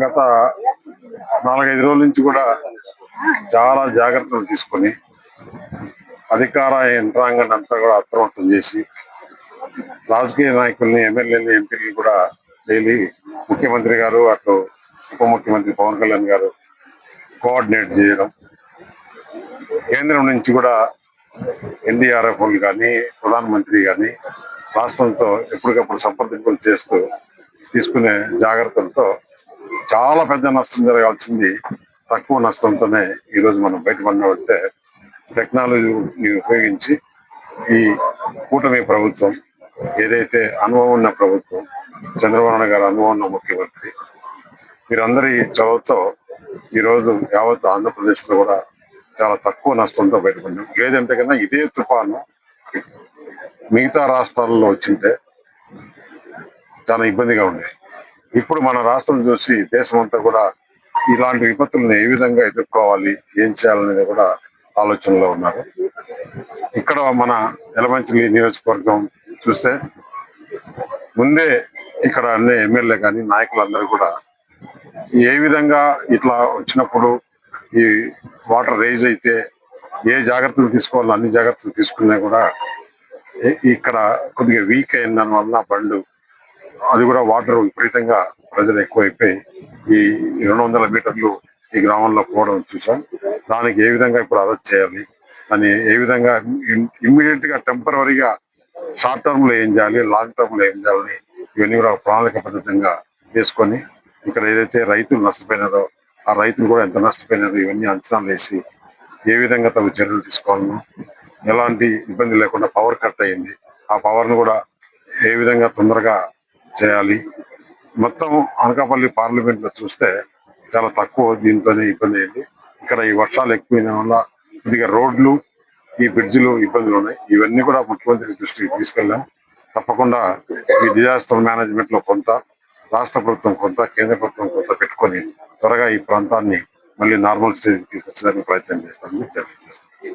గత నాలుగైదు రోజుల నుంచి కూడా చాలా జాగ్రత్తలు తీసుకొని అధికార యంత్రాంగాన్ని అంతా కూడా అప్రమత్తం చేసి రాజకీయ నాయకుల్ని ఎమ్మెల్యేలు ఎంపీలు కూడా డైలీ ముఖ్యమంత్రి గారు అటు ఉప ముఖ్యమంత్రి పవన్ కళ్యాణ్ గారు కోఆర్డినేట్ చేయడం కేంద్రం నుంచి కూడా ఎన్డీఆర్ఎఫ్లు కానీ ప్రధానమంత్రి కానీ రాష్ట్రంతో ఎప్పటికప్పుడు సంప్రదింపులు చేస్తూ తీసుకునే జాగ్రత్తలతో చాలా పెద్ద నష్టం జరగాల్సింది తక్కువ నష్టంతోనే ఈరోజు మనం బయటపడినట్టే టెక్నాలజీని ఉపయోగించి ఈ కూటమి ప్రభుత్వం ఏదైతే అనుభవం ఉన్న ప్రభుత్వం చంద్రబాబు గారు అనుభవం ఉన్న ముఖ్యమంత్రి వీరందరి చొరవతో ఈరోజు యావత్ ఆంధ్రప్రదేశ్లో కూడా చాలా తక్కువ నష్టంతో బయటపడినాం లేదంటే కన్నా ఇదే తుఫాను మిగతా రాష్ట్రాల్లో వచ్చింటే చాలా ఇబ్బందిగా ఉండేది ఇప్పుడు మన రాష్ట్రం చూసి దేశమంతా కూడా ఇలాంటి విపత్తులను ఏ విధంగా ఎదుర్కోవాలి ఏం చేయాలనేది కూడా ఆలోచనలో ఉన్నారు. ఇక్కడ మన ఎలమంచిలి నియోజకవర్గం చూస్తే ముందే ఇక్కడ అన్ని ఎమ్మెల్యే కానీ నాయకులందరూ కూడా ఏ విధంగా ఇట్లా వచ్చినప్పుడు ఈ వాటర్ రైజ్ అయితే ఏ జాగ్రత్తలు తీసుకోవాలో అన్ని జాగ్రత్తలు తీసుకున్నా కూడా ఇక్కడ కొద్దిగా వీక్ అయిన దాని వలన బండ్లు అది కూడా వాటర్ విపరీతంగా ప్రజలు ఎక్కువైపోయి ఈ రెండు వందల మీటర్లు ఈ గ్రామంలో పోవడం చూసాం. దానికి ఏ విధంగా ఇప్పుడు అరెస్ట్ చేయాలి? అని ఏ విధంగా ఇమ్మీడియట్గా టెంపరీగా షార్ట్ టర్మ్లో ఏం చేయాలి? లాంగ్ టర్మ్లో ఏం చేయాలని ఇవన్నీ కూడా ప్రణాళిక పద్ధతంగా వేసుకొని ఇక్కడ ఏదైతే రైతులు నష్టపోయినారో ఆ రైతులు కూడా ఎంత నష్టపోయినారో ఇవన్నీ అంచనాలు వేసి ఏ విధంగా తగు చర్యలు తీసుకోవాలను ఎలాంటి ఇబ్బంది లేకుండా పవర్ కట్ అయింది ఆ పవర్ను కూడా ఏ విధంగా తొందరగా చేయాలి. మొత్తం అనకాపల్లి పార్లమెంట్లో చూస్తే చాలా తక్కువ దీంతోనే ఇబ్బంది అయింది. ఇక్కడ ఈ వర్షాలు ఎక్కువైన వల్ల కొద్దిగా రోడ్లు ఈ బ్రిడ్జిలు ఇబ్బందులు ఉన్నాయి. ఇవన్నీ కూడా ముఖ్యమంత్రి దృష్టికి తీసుకెళ్ళాం. తప్పకుండా ఈ డిజాస్టర్ మేనేజ్మెంట్లో కొంత రాష్ట్ర ప్రభుత్వం కొంత కేంద్ర ప్రభుత్వం కొంత పెట్టుకొని త్వరగా ఈ ప్రాంతాన్ని మళ్ళీ నార్మల్ స్టేజ్ తీసుకొచ్చడానికి ప్రయత్నం చేస్తామని తెలియజేస్తాం